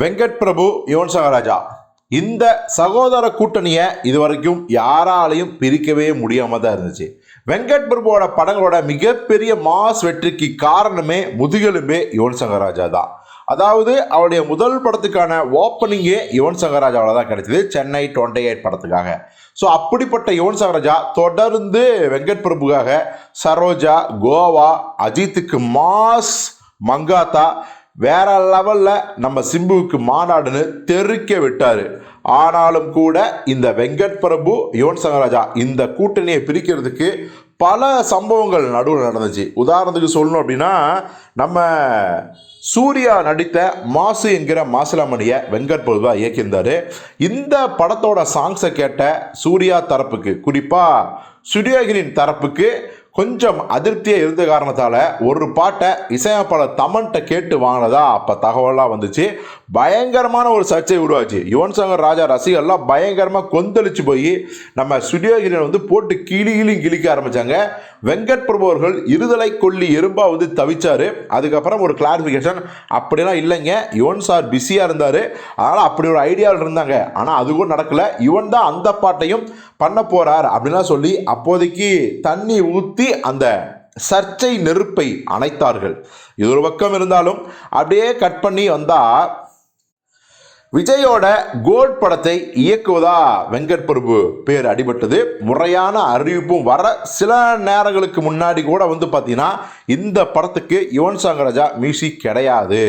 வெங்கட் பிரபு யுவன் சகராஜா ராஜா. இந்த சகோதர கூட்டணியை இதுவரைக்கும் யாராலையும் பிரிக்கவே முடியாம தான் இருந்துச்சு. வெங்கட் பிரபுவோட படங்களோட மிகப்பெரிய மாஸ் வெற்றிக்கு காரணமே முதுகெலும்பே யுவன் சங்கர் ராஜா தான். அதாவது அவருடைய முதல் படத்துக்கான ஓப்பனிங்கே யுவன் சங்கர் ராஜாவால் தான் கிடைச்சது சென்னை டுவெண்ட்டி எயிட் படத்துக்காக. ஸோ அப்படிப்பட்ட யுவன் சங்கர் ராஜா தொடர்ந்து வெங்கட் பிரபுக்காக சரோஜா கோவா அஜித்துக்கு மாஸ் மங்காத்தா வேற லெவலில் நம்ம சிம்புவுக்கு மாநாடுன்னு தெருக்க விட்டார். ஆனாலும் கூட இந்த வெங்கட் பிரபு யுவன் சங்கராஜா இந்த கூட்டணியை பிரிக்கிறதுக்கு பல சம்பவங்கள் நடுவில் நடந்துச்சு. உதாரணத்துக்கு சொல்லணும் அப்படின்னா நம்ம சூர்யா நடித்த மாசு என்கிற மாசிலாமணியை வெங்கட் பிரபுவா இயக்கியிருந்தார். இந்த படத்தோட சாங்ஸை கேட்ட சூர்யா தரப்புக்கு குறிப்பாக சுடியோகிரின் தரப்புக்கு கொஞ்சம் அதிருப்தியாக இருந்த காரணத்தால் ஒரு பாட்டை இசையமைப்பாளர் தமன்கிட்ட கேட்டு வாங்கினதா அப்போ தகவலாக வந்துச்சு. பயங்கரமான ஒரு சர்ச்சை உருவாச்சு. யுவன் சங்கர் ராஜா ரசிகர்லாம் பயங்கரமாக கொந்தளிச்சு போய் நம்ம சுடியோகிரியை வந்து போட்டு கிளி கிளி கிழிக்க ஆரம்பித்தாங்க வெங்கட் பிரபு அவர்கள் இருதலை கொல்லி எறும்பா வந்து தவிச்சாரு. அதுக்கப்புறம் ஒரு கிளாரிஃபிகேஷன் அப்படிலாம் இல்லைங்க. யுவன் சார் பிஸியாக இருந்தார். அதனால் அப்படி ஒரு ஐடியாவில் இருந்தாங்க. ஆனால் அது கூட நடக்கலை. யுவன் தான் அந்த பாட்டையும் பண்ண போகிறார் அப்படின்லாம் சொல்லி அப்போதைக்கு தண்ணி ஊற்றி அந்த சர்ச்சை நெருப்பை அணைத்தார்கள். இது ஒரு பக்கம் இருந்தாலும் அப்படியே கட் பண்ணி வந்தால் விஜயோட கோட் படத்தை இயக்குவதா வெங்கட் பிரபு பேர் அடிபட்டது. முறையான அறிவிப்பும் வர சில நேரங்களுக்கு முன்னாடி கூட வந்து பார்த்தீங்கன்னா இந்த படத்துக்கு யுவன் சங்கர் ராஜா மியூசிக் கிடையாது.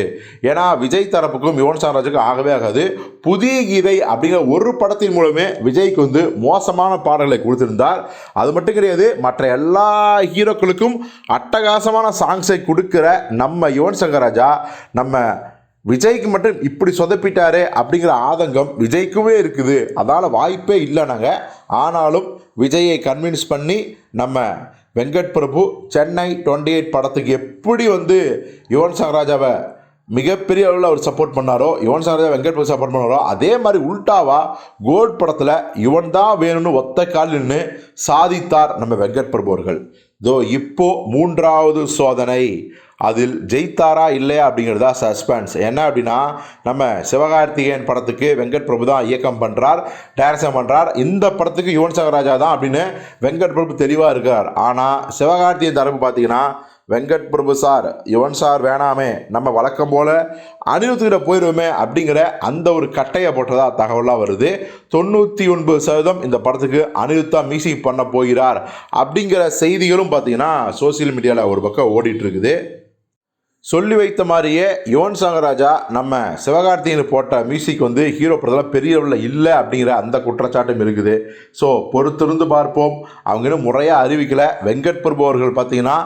ஏன்னா விஜய் தரப்புக்கும் யுவன் சங்கர் ராஜாக்கும் ஆகவே ஆகாது. புதிய கீதை அப்படிங்கிற ஒரு படத்தின் மூலமே விஜய்க்கு வந்து மோசமான பாடல்களை கொடுத்திருந்தார். அது மட்டும் கிடையாது மற்ற எல்லா ஹீரோக்களுக்கும் அட்டகாசமான சாங்ஸை கொடுக்கிற நம்ம யுவன் சங்கர் ராஜா நம்ம விஜய்க்கு மட்டும் இப்படி சொதப்பிட்டாரே அப்படிங்கிற ஆதங்கம் விஜய்க்குமே இருக்குது. அதனால் வாய்ப்பே இல்லை நாங்கள் ஆனாலும் விஜயை கன்வின்ஸ் பண்ணி நம்ம வெங்கட் பிரபு சென்னை டுவெண்ட்டி எயிட் படத்துக்கு எப்படி வந்து யுவன் சங்கர் ராஜாவை மிகப்பெரிய அளவில் அவர் சப்போர்ட் பண்ணாரோ யுவன் சங்கர் வெங்கட் பிரபு சப்போர்ட் பண்ணாரோ அதே மாதிரி உல்டாவா கோல்ட் படத்தில் யுவன் தான் வேணும்னு ஒத்த கால் நின்று சாதித்தார் நம்ம வெங்கட் பிரபு அவர்கள். தோ இப்போ மூன்றாவது சோதனை. அதில் ஜெயித்தாரா இல்லையா அப்படிங்கிறதா சஸ்பென்ஸ் என்ன அப்படின்னா நம்ம சிவகார்த்திகேயன் படத்துக்கு வெங்கட் பிரபு தான் இயக்கம் பண்ணுறார் டைரக்ஷன் பண்ணுறார் இந்த படத்துக்கு யுவன் சங்கர் ராஜா தான் அப்படின்னு வெங்கட் பிரபு தெளிவாக இருக்கார். ஆனால் சிவகார்த்திகேயன் தரப்பு பார்த்தீங்கன்னா வெங்கட் பிரபு சார் யுவன் சார் வேணாமே நம்ம வழக்கம் போல் அனிருத்துக்கிட்ட போயிடுவோமே அப்படிங்கிற அந்த ஒரு கட்டையை போட்டதாக தகவலாக வருது. தொண்ணூற்றி ஒன்பது சதவீதம் இந்த படத்துக்கு அனிருத்தா மியூசிக் பண்ண போகிறார் அப்படிங்கிற செய்திகளும் பார்த்தீங்கன்னா சோசியல் மீடியாவில் ஒரு பக்கம் ஓடிட்டுருக்குது சொல்லி வைத்த மாதிரியே யுவன் சங்கர் ராஜா நம்ம சிவகார்த்திகேயன் போட்ட மியூசிக் வந்து ஹீரோ படத்தில் பெரிய அளவில் இல்லை அப்படிங்கிற அந்த குற்றச்சாட்டும் இருக்குது. ஸோ பொறுத்திருந்து பார்ப்போம். அவங்க இன்னும் முறையாக அறிவிக்கலை. வெங்கட் பிரபு அவர்கள் பார்த்தீங்கன்னா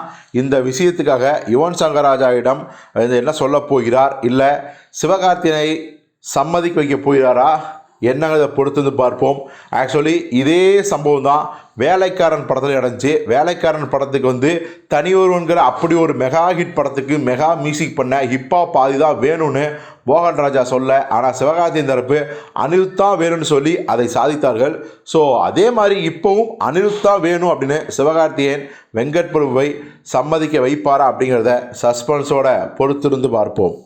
இந்த விஷயத்துக்காக யுவன் சங்கர் ராஜாவிடம் இது என்ன சொல்ல போகிறார்? இல்லை சிவகார்த்திகனை சம்மதிக்க வைக்க போகிறாரா? என்னங்கிறத பொறுத்து பார்ப்போம். ஆக்சுவலி இதே சம்பவம் தான் வேலைக்காரன் படத்தில் நடந்துச்சு. வேலைக்காரன் படத்துக்கு வந்து தனியொருவன்கிற அப்படி ஒரு மெகா ஹிட் படத்துக்கு மெகா மியூசிக் பண்ண ஹிப்ஹாப் பாதி தான் வேணும்னு மோகன் ராஜா சொல்ல ஆனால் சிவகார்த்தியின் தரப்பு அனிருத் தான் வேணும்னு சொல்லி அதை சாதித்தார்கள். ஸோ அதே மாதிரி இப்போவும் அனிருத் தான் வேணும் அப்படின்னு சிவகார்த்தியன் வெங்கட் பிரபுவை சம்மதிக்க வைப்பாரா அப்படிங்கிறத சஸ்பென்ஸோட பொறுத்திருந்து பார்ப்போம்.